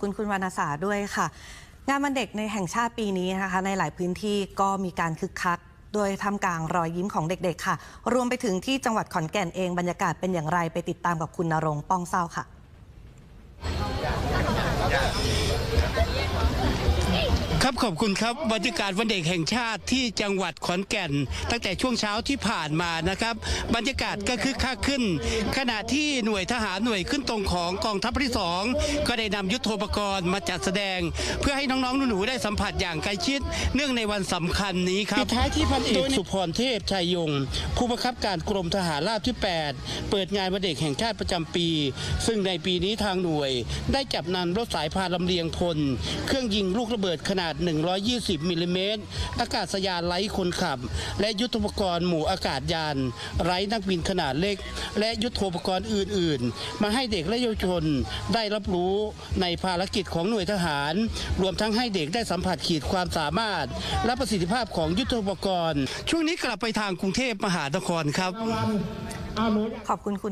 คุณคุณวรรณสาด้วยค่ะ งานวันเด็กในแห่งชาติปีนี้นะคะ ในหลายพื้นที่ก็มีการคึกคัก โดยทำกลางรอยยิ้มของเด็กๆ ค่ะ รวมไปถึงที่จังหวัดขอนแก่นเองบรรยากาศเป็นอย่างไรไปติดตามกับคุณนรงป้องเศร้าค่ะ ครับขอบคุณครับบรรยากาศวันเด็กแห่งชาติที่จังหวัดขอนแก่น ตั้งแต่ช่วงเช้าที่ผ่านมานะครับ บรรยากาศก็คึกคักขึ้น ขณะที่หน่วยทหารหน่วยขึ้นตรงของกองทัพที่สองก็ได้นำยุทโธปกรณ์มาจัดแสดง เพื่อให้น้องๆหนูๆได้สัมผัสอย่างใกล้ชิด เนื่องในวันสำคัญนี้ครับปิดท้ายที่พันเอกสุพรเทพชัยยง ผู้บังคับการกรมทหารราบที่ 8 เปิดงานวันเด็กแห่งชาติประจำปี ซึ่งในปีนี้ทางหน่วย ได้จับนำรถสายพานลำเลียงพล เครื่องยิงลูกระเบิดขนาด120 มิลลิเมตร อากาศยานไร้คนขับ และยุทธปกรณ์หมู่อากาศยาน ไร้นักบินขนาดเล็ก และยุทธปกรณ์อื่น ๆ มาให้เด็กและเยาวชนได้รับรู้ในภารกิจของหน่วยทหาร รวมทั้งให้เด็กได้สัมผัสขีดความสามารถ และประสิทธิภาพของยุทธปกรณ์ ช่วงนี้กลับไปทางกรุงเทพมหานครครับขอบคุณคุณ